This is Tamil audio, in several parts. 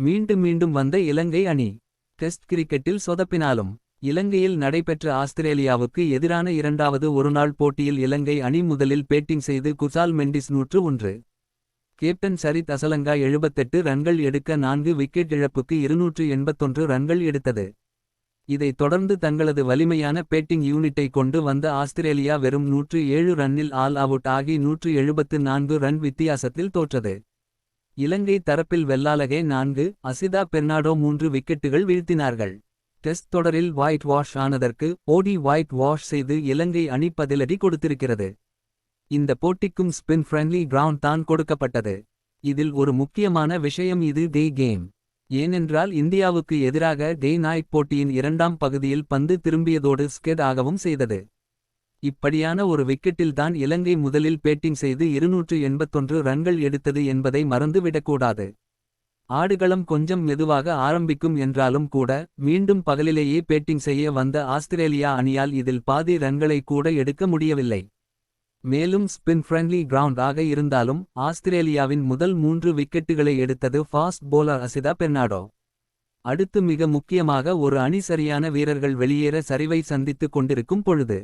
மீண்டும் மீண்டும் வந்த இலங்கை அணி டெஸ்ட் கிரிக்கெட்டில் சொதப்பினாலும் இலங்கையில் நடைபெற்ற ஆஸ்திரேலியாவுக்கு எதிரான இரண்டாவது ஒருநாள் போட்டியில் இலங்கை அணி முதலில் பேட்டிங் செய்து குசால் மெண்டிஸ் நூற்று ஒன்று. கேப்டன் சரித் அசலங்கா 78 ரன்கள் எடுக்க நான்கு விக்கெட் இழப்புக்கு இருநூற்று எண்பத்தொன்று ரன்கள் எடுத்தது. இதைத் தொடர்ந்து தங்களது வலிமையான பேட்டிங் யூனிட்டை கொண்டு வந்த ஆஸ்திரேலியா வெறும் நூற்று ஏழு ரன்னில் ஆல் அவுட் ஆகி நூற்று எழுபத்து நான்கு ரன் வித்தியாசத்தில் தோற்றது. இலங்கை தரப்பில் வெள்ளாலகே நான்கு அசிதா பெர்னாடோ மூன்று விக்கெட்டுகள் வீழ்த்தினார்கள். டெஸ்ட் தொடரில் ஒயிட் வாஷ் ஆனதற்கு ஓடி ஒயிட் வாஷ் செய்து இலங்கை அணி பதிலடி கொடுத்திருக்கிறது. இந்த போட்டிக்கும் ஸ்பின் ஃப்ரெண்ட்லி கிரவுண்ட் தான் கொடுக்கப்பட்டது. இதில் ஒரு முக்கியமான விஷயம் இது டே கேம் ஏனென்றால் இந்தியாவுக்கு எதிராக டே நாய்ட் போட்டியின் இரண்டாம் பகுதியில் பந்து திரும்பியதோடு ஸ்கெட் ஆகவும் செய்தது. இப்படியான ஒரு விக்கெட்டில்தான் இலங்கை முதலில் பேட்டிங் செய்து இருநூற்று எண்பத்தொன்று ரன்கள் எடுத்தது என்பதை மறந்துவிடக்கூடாது. ஆடுகளம் கொஞ்சம் மெதுவாக ஆரம்பிக்கும் என்றாலும் கூட மீண்டும் பகலிலேயே பேட்டிங் செய்ய வந்த ஆஸ்திரேலியா அணியால் இதில் பாதி ரன்களை கூட எடுக்க முடியவில்லை. மேலும் ஸ்பின் ஃப்ரெண்ட்லி கிரவுண்ட் ஆக இருந்தாலும் ஆஸ்திரேலியாவின் முதல் மூன்று விக்கெட்டுகளை எடுத்தது ஃபாஸ்ட் போலர் அசிதா பெர்னாடோ. அடுத்து மிக முக்கியமாக ஒரு அணி சரியான வீரர்கள் வெளியேற சரிவை சந்தித்துக் கொண்டிருக்கும் பொழுது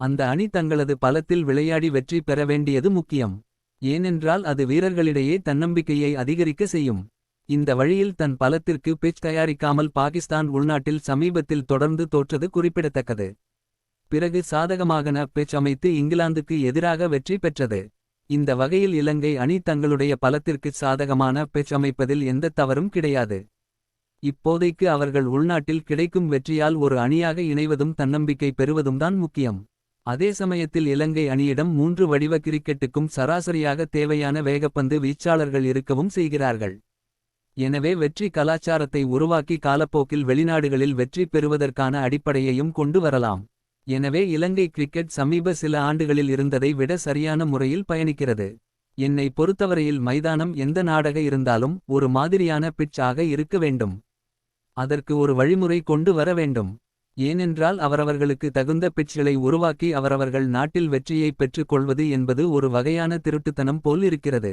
அந்த அணி தங்களது பலத்தில் விளையாடி வெற்றி பெற வேண்டியது முக்கியம். ஏனென்றால் அது வீரர்களிடையே தன்னம்பிக்கையை அதிகரிக்க செய்யும். இந்த வழியில் தன் பலத்திற்கு பிச் தயாரிக்காமல் பாகிஸ்தான் உள்நாட்டில் சமீபத்தில் தொடர்ந்து தோற்றது குறிப்பிடத்தக்கது. பிறகு சாதகமாகன பிச் அமைத்து இங்கிலாந்துக்கு எதிராக வெற்றி பெற்றது. இந்த வகையில் இலங்கை அணி தங்களுடைய பலத்திற்கு சாதகமான பிச் அமைப்பதில் எந்த தவறும் கிடையாது. இப்போதைக்கு அவர்கள் உள்நாட்டில் கிடைக்கும் வெற்றியால் ஒரு அணியாக இணைவதும் தன்னம்பிக்கை பெறுவதும் தான் முக்கியம். அதே சமயத்தில் இலங்கை அணியிடம் மூன்று வடிவ கிரிக்கெட்டுக்கும் சராசரியாக தேவையான வேகப்பந்து வீச்சாளர்கள் இருக்கவும் செய்கிறார்கள். எனவே வெற்றி கலாச்சாரத்தை உருவாக்கி காலப்போக்கில் வெளிநாடுகளில் வெற்றி பெறுவதற்கான அடிப்படையையும் கொண்டு வரலாம். எனவே இலங்கை கிரிக்கெட் சமீப சில ஆண்டுகளில் இருந்ததை விட சரியான முறையில் பயணிக்கிறது. என்னை பொறுத்தவரையில் மைதானம் எந்த நாடக இருந்தாலும் ஒரு மாதிரியான பிட்ச் ஆக இருக்க வேண்டும். அதற்கு ஒரு வழிமுறை கொண்டு வர வேண்டும். ஏனென்றால் அவரவர்களுக்கு தகுந்த பிட்ச்களை உருவாக்கி அவரவர்கள் நாட்டில் வெற்றியை பெற்றுக் கொள்வது என்பது ஒரு வகையான திருட்டுத்தனம் போல் இருக்கிறது.